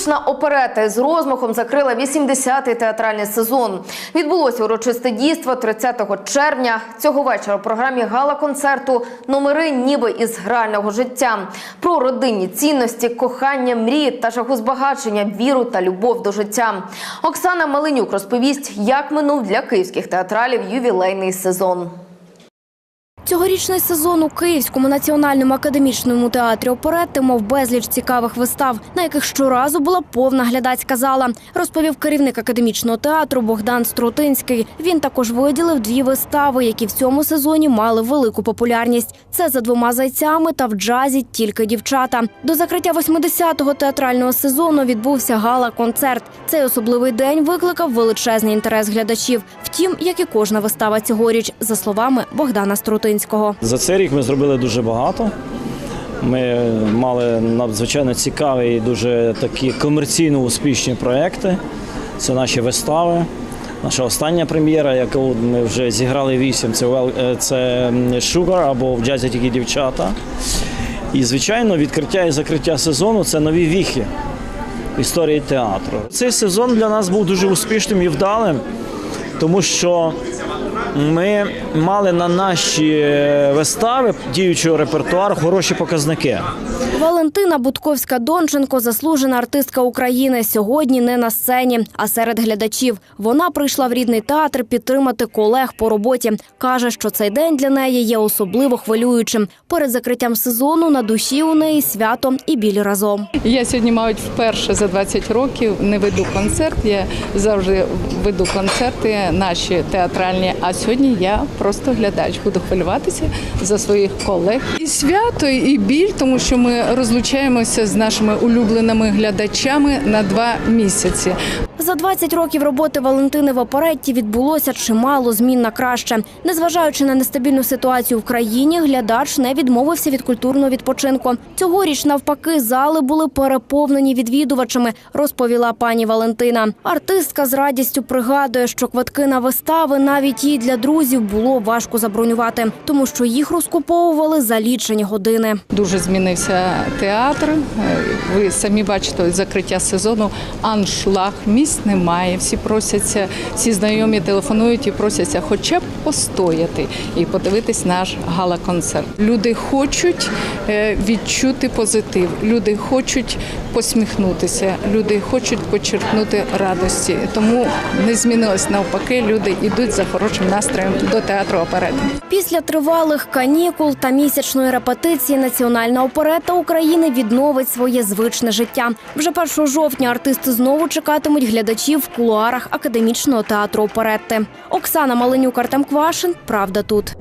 Столична оперета з розмахом закрила 80-й театральний сезон. Відбулося урочисте дійство 30 червня. Цього вечора у програмі гала-концерту номери ніби із грального життя. Про родинні цінності, кохання, мрії та жагу збагачення, віру та любов до життя. Оксана Малинюк розповість, як минув для київських театралів ювілейний сезон. Цьогорічний сезон у Київському національному академічному театрі оперетти мав безліч цікавих вистав, на яких щоразу була повна глядацька зала, розповів керівник академічного театру Богдан Струтинський. Він також виділив дві вистави, які в цьому сезоні мали велику популярність. Це за двома зайцями та в джазі тільки дівчата. До закриття 80-го театрального сезону відбувся гала-концерт. Цей особливий день викликав величезний інтерес глядачів. Втім, як і кожна вистава цьогоріч, за словами Богдана Струтинського. За цей рік ми зробили дуже багато. Ми мали надзвичайно цікаві і дуже такі комерційно успішні проекти. Це наші вистави. Наша остання прем'єра, яку ми вже зіграли вісім, це е, це Sugar або в джазі тільки дівчата. І, звичайно, відкриття і закриття сезону це нові віхи історії театру. Цей сезон для нас був дуже успішним і вдалим, тому що ми мали на наші е, вистави діючого репертуару хороші показники. Валентина Будковська Донченко заслужена артистка України. Сьогодні не на сцені, а серед глядачів. Вона прийшла в рідний театр підтримати колег по роботі. каже, що цей день для неї є особливо хвилюючим. Перед закриттям сезону на душі у неї свято і біль разом. Я сьогодні, мабуть, вперше за 20 років не веду концерт. Я завжди веду концерти наші театральні. А сьогодні я просто глядач. Буду хвилюватися за своїх колег. І свято, і біль, тому що ми розлучаємося з нашими улюбленими глядачами на два місяці. За 20 років роботи Валентини в оперетті відбулося чимало змін на краще. Незважаючи на нестабільну ситуацію в країні, глядач не відмовився від культурного відпочинку. Цьогоріч, навпаки, зали були переповнені відвідувачами, розповіла пані Валентина. Артистка з радістю пригадує, що квитки на вистави навіть їй для друзів було важко забронювати, тому що їх розкуповували за лічені години. Дуже змінився театр. Е, Ви самі бачите закриття сезону. Аншлаг місць немає. Всі просяться, всі знайомі телефонують і просяться, хоча б постояти і подивитись наш гала-концерт. Люди хочуть е, відчути позитив. Люди хочуть посміхнутися. Люди хочуть почерпнути радості. Тому не змінилось навпаки. Люди йдуть за хорошим настроєм до театру оперети. Після тривалих канікул та місячної репетиції Національна оперета України відновить своє звичне життя. Вже 1 жовтня артисти знову чекатимуть глядачів в кулуарах академічного театру оперетти. Оксана Маленюк, Артем Квашин. Правда тут.